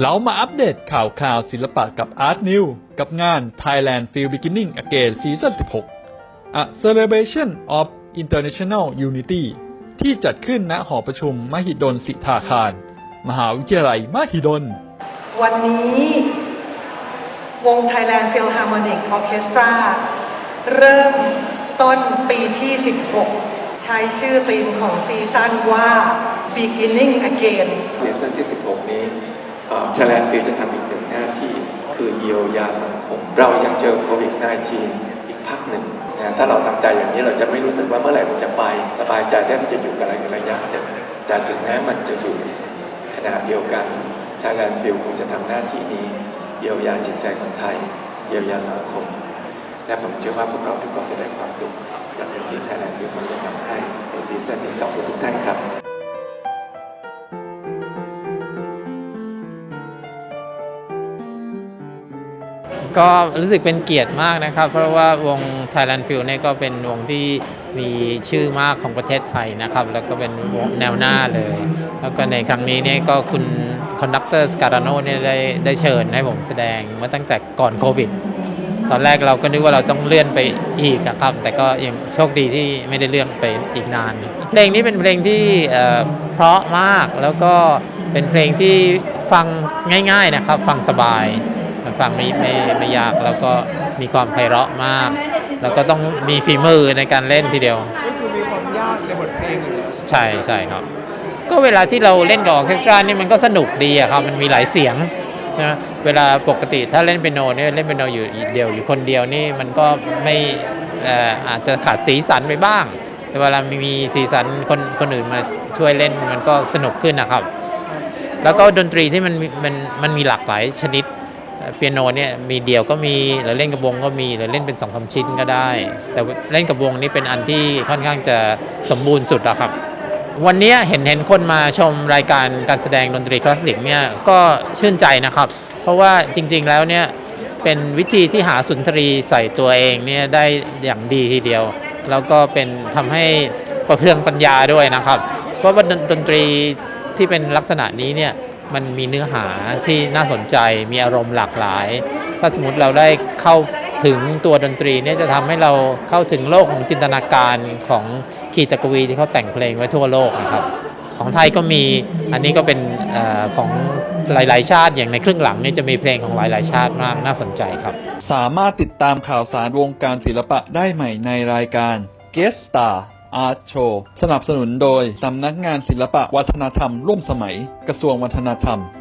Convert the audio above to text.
เรามาอัปเดตข่าวข่าวศิลปะกับ Art New กับงาน Thailand Feel Beginning Again Season 16 A Celebration of International Unity ที่จัดขึ้นณหอประชุมมหิดลสิทธาคาร มหาวิทยาลัยมหิดล วันนี้วง Thailand Philharmonic Orchestra เริ่มต้นปีที่ 16 ใช้ชื่อธีมของซีซั่นว่า Beginning Again ซีซั่นที่ 16 นี้ ชาแลนฟิลจะทำอีกหนึ่งหน้าที่ คือเยียวยาสังคม เรายังเจอโควิด -19 อีกพักหนึ่งนะถ้าเราทำใจอย่างนี้เราจะไม่รู้สึกว่าเมื่อไหร่มันจะไปสบายใจได้มันจะอยู่กับอะไรกันระยะใช่ไหมแต่ถึงแม้มันจะอยู่ขนาดเดียวกันชาแลนฟิลคงจะทำหน้าที่นี้เยียวยาจิตใจคนไทย เยียวยาสังคม และผมเชื่อว่าพวกเราทุกคนจะได้ความสุข จากสิ่งที่ไทยแลนด์ฟิลมันจะทำให้ในซีซั่นนี้ขอบคุณทุกท่านครับ ก็รู้สึกเป็นเกียรติมากนะครับ เพราะว่าวง Thailand f i e l เนี่ยก็เป็นวงที่มีชื่อมากของประเทศไทยนะครับ แล้วก็เป็นวงแนวหน้าเลย แล้วก็ในครั้งนี้เนี่ยก็คุณคอนดักเตอร์สการาโนเนี่ยได้ได้เชิญให้ผมแสดงเมาตั้งแต่ก่อนโควิด ตอนแรกเราก็นึกว่าเราต้องเลื่อนไปอีกนะครับ แต่ก็ยังโชคดีที่ไม่ได้เลื่อนไปอีกนาน เพลงนี้เป็นเพลงที่เพราะมากแล้วก็เป็นเพลงที่ฟังง่ายๆนะครับ ฟังสบาย ฟังไม่ไม่ไม่ยากแล้วก็มีความไพเราะมาก แล้วก็ต้องมีฝีมือในการเล่นทีเดียว ก็คือมีความยากในบทเพลงอยู่แล้วใช่ใช่ครับ ก็เวลาที่เราเล่นกับออร์เคสตรานี่มันก็สนุกดีอะครับมันมีหลายเสียงนะเวลาปกติถ้าเล่นเปียโนเนี่ยเล่นเปียโนอยู่เดียวอยู่คนเดียวนี่มันก็ไม่เอ่ออาจจะขาดสีสันไปบ้าง แต่เวลามีสีสันคนคนอื่นมาช่วยเล่นมันก็สนุกขึ้นนะครับ แล้วก็ดนตรีที่มันมีมันมันมีหลากหลายชนิด เปียโนเนี่ยมีเดี่ยวก็มีหรือเล่นกับวงก็มีหรือเล่นเป็นสองสาชิ้นก็ได้ แต่เล่นกับวงนี่เป็นอันที่ค่อนข้างจะสมบูรณ์สุดแล้วครับ วันนี้เห็นเห็นคนมาชมรายการการแสดงดนตรีคลาสสิกเนี่ยก็ชื่นใจนะครับ เพราะว่าจริง ๆแล้วเนี่ยเป็นวิธีที่หาสุนทรีใส่ตัวเองเนี่ยได้อย่างดีทีเดียว แล้วก็เป็นทำให้ประเพลืองปัญญาด้วยนะครับ เพราะว่าดนตรีที่เป็นลักษณะนี้เนี่ย มันมีเนื้อหาที่น่าสนใจมีอารมณ์หลากหลาย ถ้าสมมติเราได้เข้าถึงตัวดนตรีเนี่ยจะทำให้เราเข้าถึงโลกของจินตนาการของขีตกวีที่เขาแต่งเพลงไว้ทั่วโลกนะครับ ของไทยก็มีอันนี้ก็เป็นอของหลาย ๆ ชาติอย่างในครึ่งหลังนี่จะมีเพลงของหลาย ๆ ชาติมากน่าสนใจครับ สามารถติดตามข่าวสารวงการศิลปะได้ใหม่ในรายการ Guest Star อาร์ตโชว์ สนับสนุนโดย สำนักงานศิลปะวัฒนธรรมร่วมสมัย กระทรวงวัฒนธรรม